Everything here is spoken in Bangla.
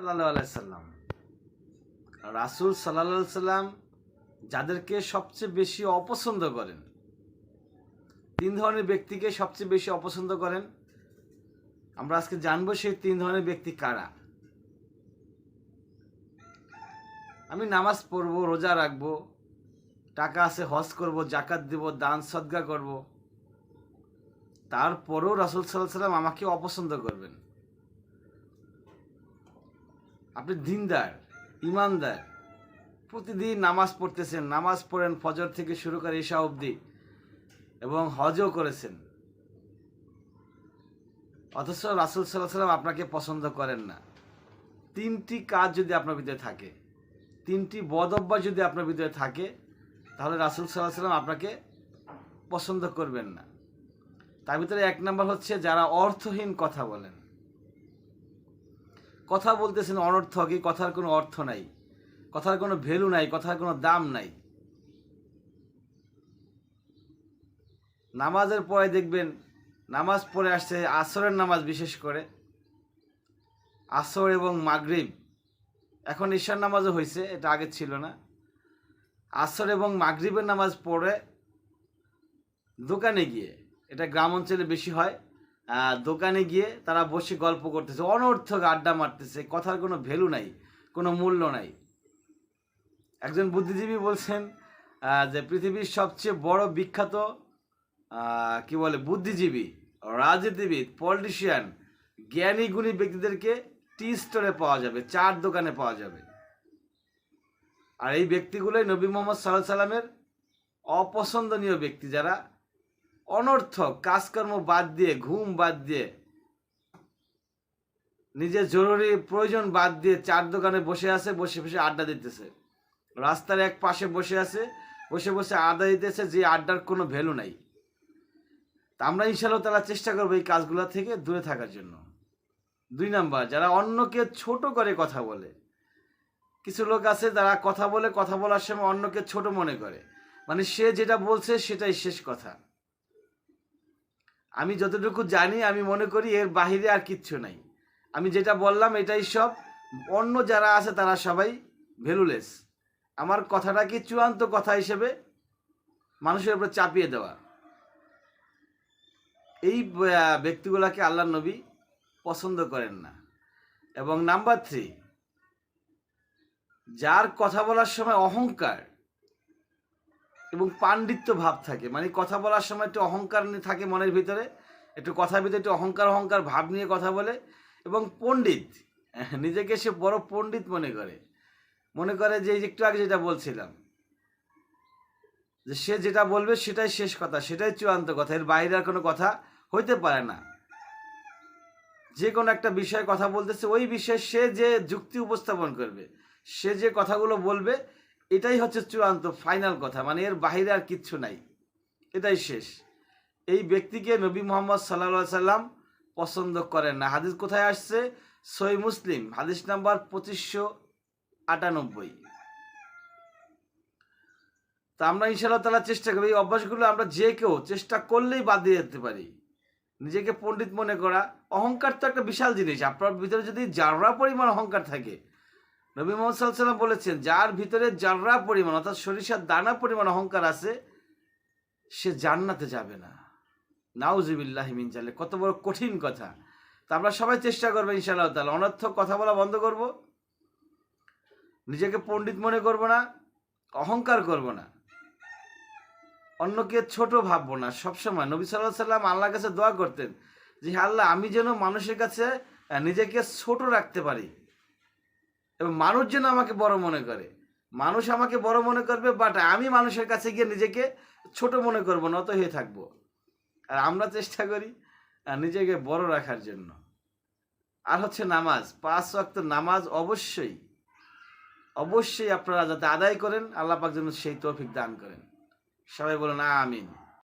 সাল্লাম। রাসুল সাল্লাহ সাল্লাম যাদেরকে সবচেয়ে বেশি অপছন্দ করেন, তিন ধরনের ব্যক্তিকে সবচেয়ে বেশি অপছন্দ করেন। আমরা আজকে জানব সেই তিন ধরনের ব্যক্তি কারা। আমি নামাজ পড়ব, রোজা রাখব, টাকা আছে হজ করব জাকাত দিব, দান, সদ্গা করব। তারপরেও রাসুল সাল্লাহ সাল্লাম আমাকে অপছন্দ করবেন। আপনি দিনদার, ইমানদার। প্রতিদিন নামাজ পড়তেছেন, নামাজ পড়েন, ফজর থেকে শুরু করে ঈশা অবধি এবং হজও করেছেন। অথচ রাসুল সাল্লাহ সাল্লাম আপনাকে পছন্দ করেন না। তিনটি কাজ যদি আপনার ভিতরে থাকে, তিনটি বদ অভ্যাস যদি আপনার ভিতরে থাকে, তাহলে রাসুল সাল্লাহ সাল্লাম আপনাকে পছন্দ করবেন না। তার ভিতরে এক নম্বর হচ্ছে যারা অর্থহীন কথা বলেন। কথা বলতেছেন অনর্থক, এই কথার কোনো অর্থ নাই। কথার কোনো ভ্যালু নাই, কথার কোনো দাম নাই। নামাজের পরে দেখবেন, নামাজ পড়ে আসছে, আসরের নামাজ বিশেষ করে, আসর এবং মাগরিব। এখন ঈশার নামাজও হয়েছে, এটা আগে ছিল না। আসর এবং মাগরিবের নামাজ পড়ে দোকানে গিয়ে, এটা গ্রাম অঞ্চলে বেশি হয়। দোকানে গিয়ে তারা বসে গল্প করতেছে, অনর্থক আড্ডা মারতেছে, কথার কোনো ভ্যালু নাই, কোনো মূল্য নাই। একজন বুদ্ধিজীবী বলছেন যে পৃথিবীর সবচেয়ে বড় বিখ্যাত কি বলে, বুদ্ধিজীবী, রাজনীতিবিদ পলিটিশিয়ান জ্ঞানী গুণী ব্যক্তিদেরকে টি স্টোরে পাওয়া যাবে, চার দোকানে পাওয়া যাবে। আর এই ব্যক্তিগুলোই নবী মোহাম্মদ সাল্লাহ সাল্লামের অপছন্দনীয় ব্যক্তি যারা অনর্থক, কাজকর্ম বাদ দিয়ে, ঘুম বাদ দিয়ে, নিজের জরুরি প্রয়োজন বাদ দিয়ে চার দোকানে বসে আছে, বসে বসে আড্ডা দিতেছে। রাস্তার এক পাশে বসে আছে, বসে বসে আড্ডা দিতেছে, যে আড্ডার কোনো ভ্যালু নাই। তা আমরা ইনশাল্লাহ তারা চেষ্টা করব এই কাজগুলো থেকে দূরে থাকার জন্য। দুই নাম্বার, যারা অন্যকে ছোট করে কথা বলে, কিছু লোক আছে যারা কথা বলে, কথা বলার সময় অন্যকে ছোট মনে করে। মানে সে যেটা বলছে সেটাই শেষ কথা। আমি যতটুকু জানি, আমি মনে করি এর বাহিরে আর কিচ্ছু নাই। আমি যেটা বললাম, এটাই সব। অন্য যারা আছে, তারা সবাই ভ্যালুলেস আমার কথাটা কি চূড়ান্ত কথা হিসেবে? মানুষের উপর চাপিয়ে দেওয়া। এই ব্যক্তিগুলোকে আল্লাহ নবী পছন্দ করেন না। এবং নাম্বার থ্রি, যার কথা বলার সময় অহংকার এবং পাণ্ডিত্য ভাব থাকে। মানে কথা বলার সময় একটু অহংকার থাকে মনের ভিতরে। একটু কথার ভিতরে একটু অহংকার অহংকার ভাব নিয়ে কথা বলে। এবং পণ্ডিত, নিজেকে সে বড় পণ্ডিত মনে করে। মনে করে যে একটু আগে যেটা বলছিলাম, যে সে যেটা বলবে সেটাই শেষ কথা, সেটাই চূড়ান্ত কথা। এর বাইরে আর কোনো কথা হইতে পারে না। যে কোনো একটা বিষয়ে কথা বলতেছে, ওই বিষয়ে সে যে যুক্তি উপস্থাপন করবে, সে যে কথাগুলো বলবে এটাই হচ্ছে চূড়ান্ত ফাইনাল কথা। মানে এর বাহিরে আর কিচ্ছু নাই। এটাই শেষ। এই ব্যক্তিকে নবী মোহাম্মদ সাল্লা সাল্লাম পছন্দ করেন না। হাদিস কোথায় আসছে? সই মুসলিম, হাদিস নাম্বার পঁচিশশো আটানব্বই। তা আমরা ইনশাআল্লাহ তালা চেষ্টা করি এই অভ্যাসগুলো আমরা যে কেউ চেষ্টা করলেই বাদ দিয়ে যেতে পারি। নিজেকে পণ্ডিত মনে করা, অহংকার তো একটা বিশাল জিনিস। আপনার ভিতরে যদি যাররা পরিমাণ অহংকার থাকে নবী মোহাম্মদ সাল্লাম বলেছেন, যার ভিতরে যাররা পরিমাণ, অর্থাৎ সরিষার দানা পরিমাণ, অহংকার আছে, সে জান্নাতে যাবে না। নাউজিবিল্লাহ মিন জালে কত বড় কঠিন কথা। তা আমরা সবাই চেষ্টা করব ইনশাআল্লাহ তাহলে অনর্থক কথা বলা বন্ধ করব। নিজেকে পণ্ডিত মনে করব না, অহংকার করব না। অন্যকে ছোট ভাববো না। সবসময় নবী সাল্লাহ সাল্লাম আল্লাহর কাছে দোয়া করতেন যে আল্লাহ, আমি যেন মানুষের কাছে নিজেকে ছোট রাখতে পারি। এবং মানুষ যেন আমাকে বড় মনে করে। মানুষ আমাকে বড় মনে করবে বাট আমি মানুষের কাছে গিয়ে নিজেকে ছোট মনে করব, নত হয়ে থাকব। আর আমরা চেষ্টা করি নিজেকে বড় রাখার জন্য। আর হচ্ছে নামাজ। পাঁচ ওয়াক্ত নামাজ অবশ্যই অবশ্যই আপনারা যাতে আদায় করেন, আল্লাহ পাক যেন সেই তৌফিক দান করেন। সবাই বলুন, আমিন।